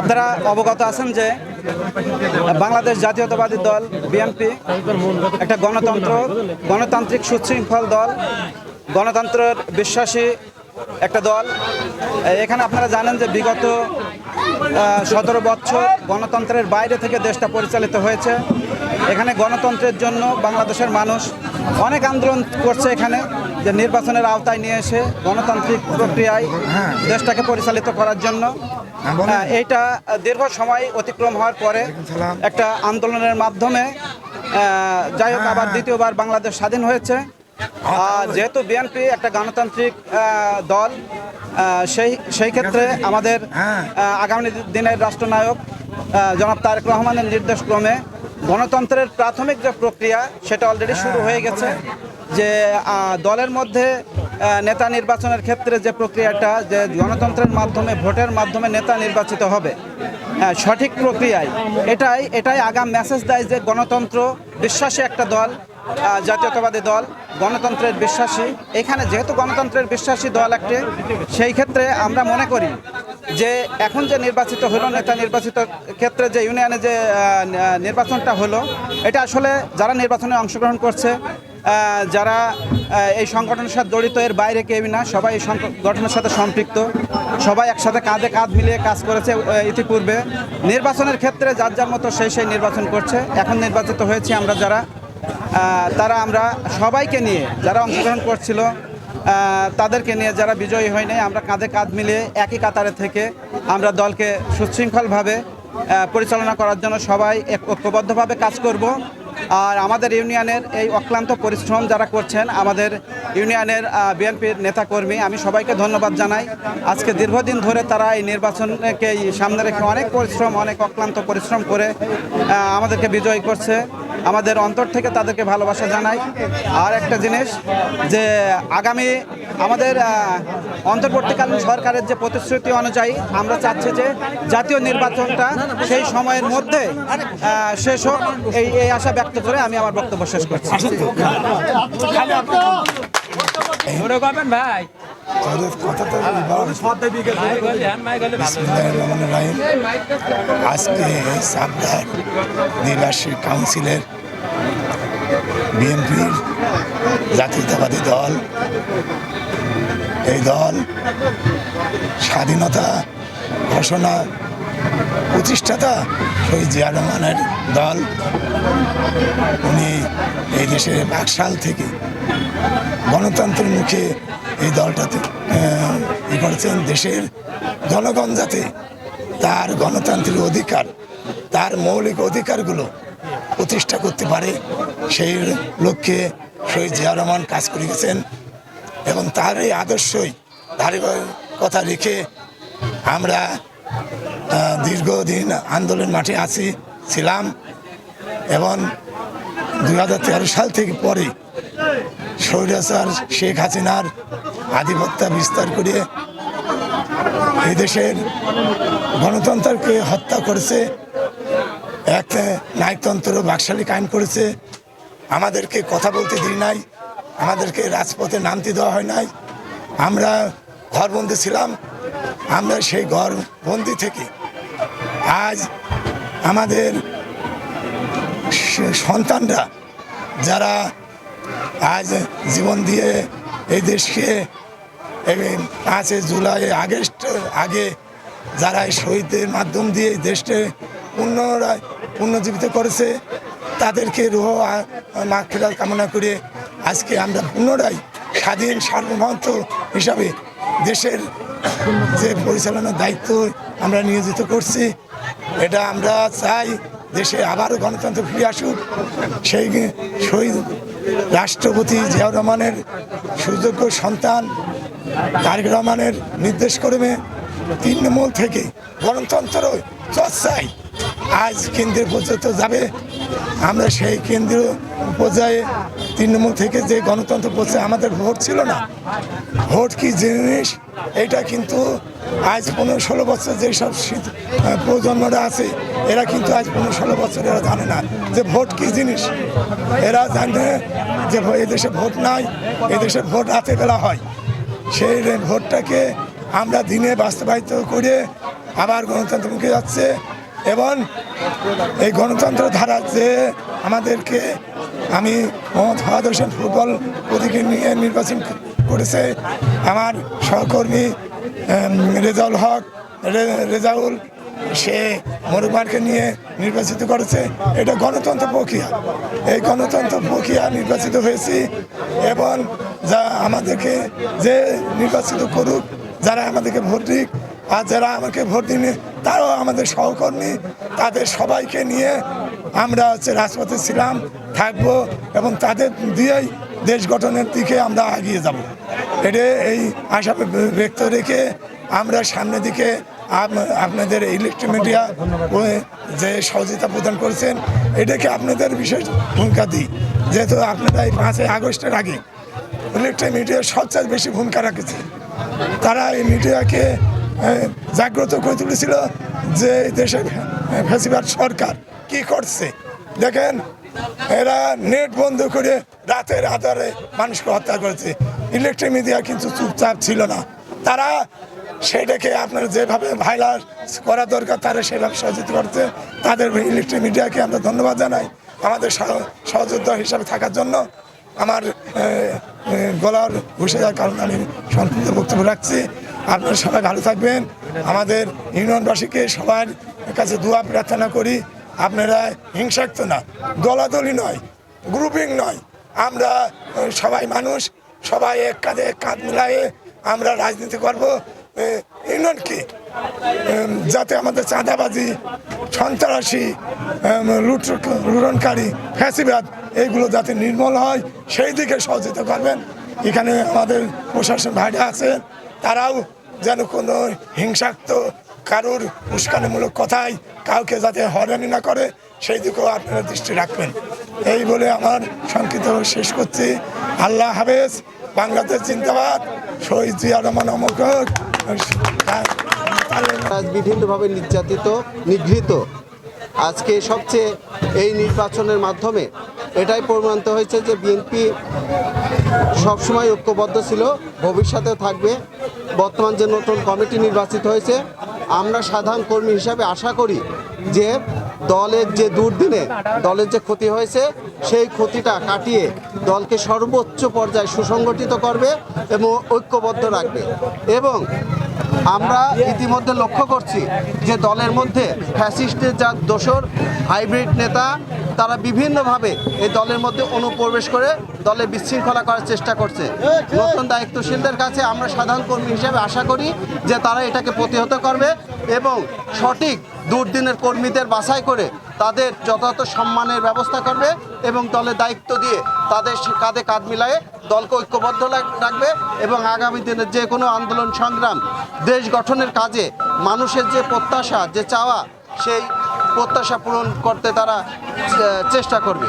আপনারা অবগত আছেন যে বাংলাদেশ জাতীয়তাবাদী দল, বিএনপি, একটা গণতন্ত্র, গণতান্ত্রিক সুশৃঙ্খল দল, গণতন্ত্রের বিশ্বাসী একটা দল। এখানে আপনারা জানেন যে বিগত সতেরো বছর গণতন্ত্রের বাইরে থেকে দেশটা পরিচালিত হয়েছে। এখানে গণতন্ত্রের জন্য বাংলাদেশের মানুষ অনেক আন্দোলন করছে এখানে, যে নির্বাচনের আওতায় নিয়ে এসে গণতান্ত্রিক প্রক্রিয়ায় দেশটাকে পরিচালিত করার জন্য। হ্যাঁ, হ্যাঁ, এইটা দীর্ঘ সময় অতিক্রম হওয়ার পরে একটা আন্দোলনের মাধ্যমে যাই হোক আবার দ্বিতীয়বার বাংলাদেশ স্বাধীন হয়েছে। আর যেহেতু বিএনপি একটা গণতান্ত্রিক দল সেই সেই ক্ষেত্রে আমাদের হ্যাঁ। আগামী দিনের রাষ্ট্রনায়ক জনাব তারেক রহমানের নির্দেশক্রমে গণতন্ত্রের প্রাথমিক যে প্রক্রিয়া সেটা অলরেডি শুরু হয়ে গেছে যে দলের মধ্যে নেতা নির্বাচনের ক্ষেত্রে যে প্রক্রিয়াটা যে গণতন্ত্রের মাধ্যমে ভোটের মাধ্যমে নেতা নির্বাচিত হবে আহ, সঠিক প্রক্রিয়ায় এটাই এটাই আগাম মেসেজ দেয় যে গণতন্ত্র বিশ্বাসী একটা দল জাতীয়তাবাদী দল গণতন্ত্রের বিশ্বাসী। এখানে যেহেতু গণতন্ত্রের বিশ্বাসী দল একটি সেই ক্ষেত্রে আমরা মনে করি যে এখন যে নির্বাচিত হলো নেতা নির্বাচিত ক্ষেত্রে যে ইউনিয়নে যে নির্বাচনটা হলো এটা আসলে যারা নির্বাচনে অংশগ্রহণ করছে যারা এই সংগঠনের সাথে জড়িত, এর বাইরে কেউই না, সবাই এই সংগঠনের সাথে সম্পৃক্ত। সবাই একসাথে কাঁধে কাঁধ মিলিয়ে কাজ করেছে ইতিপূর্বে। নির্বাচনের ক্ষেত্রে যার যার মতো সেই সেই নির্বাচন করছে। এখন নির্বাচিত হয়েছি আমরা যারা তারা আমরা সবাইকে নিয়ে, যারা অংশগ্রহণ করছিল তাদেরকে নিয়ে যারা বিজয়ী হয় নাই, আমরা কাঁধে কাঁধ মিলিয়ে একই কাতারে থেকে আমরা দলকে সুশৃঙ্খলভাবে পরিচালনা করার জন্য সবাই ঐক্যবদ্ধভাবে কাজ করব। আর আমাদের ইউনিয়নের এই অক্লান্ত পরিশ্রম যারা করছেন, আমাদের ইউনিয়নের বিএনপির নেতাকর্মী, আমি সবাইকে ধন্যবাদ জানাই। আজকে দীর্ঘদিন ধরে তারা এই নির্বাচনকে সামনে রেখে অনেক পরিশ্রম, অনেক অক্লান্ত পরিশ্রম করে আমাদেরকে বিজয়ী করছে। আমাদের অন্তর থেকে তাদেরকে ভালোবাসা জানাই। আর একটা জিনিস যে আগামী আমাদের অন্তর্বর্তীকালীন সরকারের যে প্রতিশ্রুতি অনুযায়ী আমরা চাচ্ছি যে জাতীয় নির্বাচনটা সেই সময়ের মধ্যে শেষ হোক। এই আশা ব্যক্ত করে আমি আমার বক্তব্য শেষ করছি। ওরে করবেন ভাই। আজকে সাবধান নির্বাচী কাউন্সিলের বিএনপির জাতীয়তাবাদী দল এই দল স্বাধীনতা ঘোষণা প্রতিষ্ঠাতা শহীদ জিয়া রহমানের দল। উনি এই দেশের বাকশাল থেকে গণতন্ত্রের মুখে এই দলটাতে ই করেছেন। দেশের জনগণ যাতে তার গণতান্ত্রিক অধিকার, তার মৌলিক অধিকারগুলো প্রতিষ্ঠা করতে পারে, সেই লক্ষ্যে শহীদ জিয়া রহমান কাজ করে গেছেন এবং তার এই আদর্শই কথা রেখে আমরা দীর্ঘদিন আন্দোলন মাঠে আছি, ছিলাম এবং দুই হাজার তেরো সাল থেকে পরে স্বৈরাচার শেখ হাসিনার আধিপত্য বিস্তার করে এই দেশের গণতন্ত্রকে হত্যা করেছে, এক নায়কতন্ত্র বাকশালী কায়েম করেছে, আমাদেরকে কথা বলতে দিই নাই, আমাদেরকে রাজপথে নামতে দেওয়া হয় নাই, আমরা ঘরবন্দি ছিলাম, আমরা সেই ঘরবন্দি থেকে আজ আমাদের সন্তানরা, যারা আজ জীবন দিয়ে এই দেশকে পাঁচই জুলাই, আগস্ট আগে যারা এই শহীদদের মাধ্যম দিয়ে এই দেশকে পুনরায় পুনর্জীবিত করেছে, তাদেরকে রুহ মাখ ফেরার কামনা করে আজকে আমরা পুনরায় স্বাধীন সার্বভৌমত্ব হিসাবে দেশের যে পরিচালনার দায়িত্ব আমরা নিয়োজিত করছি, এটা আমরা চাই দেশে আবারও গণতন্ত্র ফিরে আসুক। সেই শহীদ রাষ্ট্রপতি জিয়াউর রহমানের সুযোগ্য সন্তান তারেক রহমানের নির্দেশ করবে তৃণমূল থেকে গণতন্ত্র চর্চায় আজ কেন্দ্রের পর্যন্ত যাবে। আমরা সেই কেন্দ্রীয় পর্যায়ে তৃণমূল থেকে যে গণতন্ত্র পর্যায়ে আমাদের ভোট ছিল না। ভোট কি জিনিস? এটা কিন্তু আজ পনেরো ষোলো বছর যেসব প্রজন্মরা আছে, এরা কিন্তু আজ পনেরো ষোলো বছর এরা জানে না যে ভোট কি জিনিস। এরা জানে যে এদেশে ভোট নাই, এদেশে ভোট রাতে বেলা হয়। সেই ভোটটাকে আমরা দিনে বাস্তবায়িত করে আবার গণতন্ত্র মুখে যাচ্ছে। এবং এই গণতন্ত্র ধারা যে আমাদেরকে আমি মোহাম্মদ ফাহাদ হোসেন ফুটবল প্রতীকে নিয়ে নির্বাচন করেছে। আমার সহকর্মী রেজাউল হক রেজাউল, সে মরুমারকে নিয়ে নির্বাচিত করেছে। এটা গণতন্ত্র প্রক্রিয়া। এই গণতন্ত্র প্রক্রিয়া নির্বাচিত হয়েছি এবং যা আমাদেরকে যে নির্বাচিত করুক, যারা আমাদেরকে ভোট দিক আর যারা আমাকে ভোট দিনে, তারাও আমাদের সহকর্মী, তাদের সবাইকে নিয়ে আমরা হচ্ছে রাজপথে ছিলাম, থাকব এবং তাদের দিয়েই দেশ গঠনের দিকে আমরা এগিয়ে যাব। এটা এই আশা ব্যক্ত রেখে আমরা সামনের দিকে আপনাদের ইলেকট্রিক মিডিয়া যে সহযোগিতা প্রদান করেছেন, এটাকে আপনাদের বিশেষ ভূমিকা দিই। যেহেতু আপনারা এই পাঁচই আগস্টের আগে ইলেকট্রিক মিডিয়া সবচেয়ে বেশি ভূমিকা রাখেছে। তারা এই মিডিয়াকে জাগ্রত করে তুলেছিল যে দেশের ফেসিবাদ সরকার কি করছে? দেখেন, এরা নেট বন্ধ করে রাতের আধারে মানুষকে হত্যা করেছে। ইলেকট্রিক মিডিয়া কিন্তু চুপচাপ ছিল না। তারা সেটাকে আপনার যেভাবে ভাইরাস করা দরকার, তারা সেভাবে সহযোগিতা করছে। তাদের ইলেকট্রিক মিডিয়াকে আমরা ধন্যবাদ জানাই আমাদের সহ- সহযোদ্ধা হিসাবে থাকার জন্য। আমার গলার ঘুষে যাওয়ার কারণে আমি সংক্ষিপ্ত বক্তব্য রাখছি। আপনারা সবাই ভালো থাকবেন। আমাদের ইউনিয়নবাসীকে সবার কাছে দোয়া প্রার্থনা করি। আপনারা হিংসাক্ত না, দলাদলি নয় গ্রুপিং নয়। আমরা সবাই মানুষ, সবাই এক কাঁধে কাঁধ মিলায়ে আমরা রাজনীতি করব। ইউনিয়নকে যাতে আমাদের চাঁদাবাজি, সন্ত্রাসী লুট, লুটনকারী, ফ্যাসিবাদ এইগুলো যাতে নির্মূল হয়, সেই দিকে সহযোগিতা করবেন। এখানে আমাদের প্রশাসন ভাইরা আছেন তারাও যেন কোনো হিংসাক্ত কারুর উস্কানিমূলক কথায় কাউকে যাতে হয়রানি না করে, সেই দিকেও আপনারা দৃষ্টি রাখবেন। এই বলে আমার সংক্ষিপ্ত শেষ করছি। আল্লাহ হাফেজ, বাংলাদেশ চিন্তাবাদ শহীদ জিয়া রহমান অমক বিভিন্নভাবে নির্যাতিত, নিগৃহীত। আজকে সবচেয়ে এই নির্বাচনের মাধ্যমে এটাই প্রমাণিত হয়েছে যে বিএনপি সবসময় ঐক্যবদ্ধ ছিল, ভবিষ্যতেও থাকবে। বর্তমান যে নতুন কমিটি নির্বাচিত হয়েছে আমরা সাধারণ কর্মী হিসাবে আশা করি যে দলের যে দুর্দিনে, দলের যে ক্ষতি হয়েছে, সেই ক্ষতিটা কাটিয়ে দলকে সর্বোচ্চ পর্যায়ে সুসংগঠিত করবে এবং ঐক্যবদ্ধ রাখবে। এবং আমরা ইতিমধ্যে লক্ষ্য করছি যে দলের মধ্যে ফ্যাসিস্টের যা দোষর, হাইব্রিড নেতা তারা বিভিন্নভাবে এই দলের মধ্যে অনুপ্রবেশ করে দলে বিশৃঙ্খলা করার চেষ্টা করছে। নতুন দায়িত্বশীলদের কাছে আমরা সাধারণ কর্মী হিসেবে আশা করি যে তারা এটাকে প্রতিহত করবে এবং সঠিক দুর্দিনের কর্মীদের বাছাই করে তাদের যথাযথ সম্মানের ব্যবস্থা করবে এবং দলের দায়িত্ব দিয়ে তাদের কাঁধে কাঁধ মিলায়ে দলকে ঐক্যবদ্ধ রাখবে এবং আগামী দিনের যে কোনো আন্দোলন সংগ্রাম, দেশ গঠনের কাজে মানুষের যে প্রত্যাশা, যে চাওয়া, সেই প্রত্যাশা পূরণ করতে তারা চেষ্টা করবে।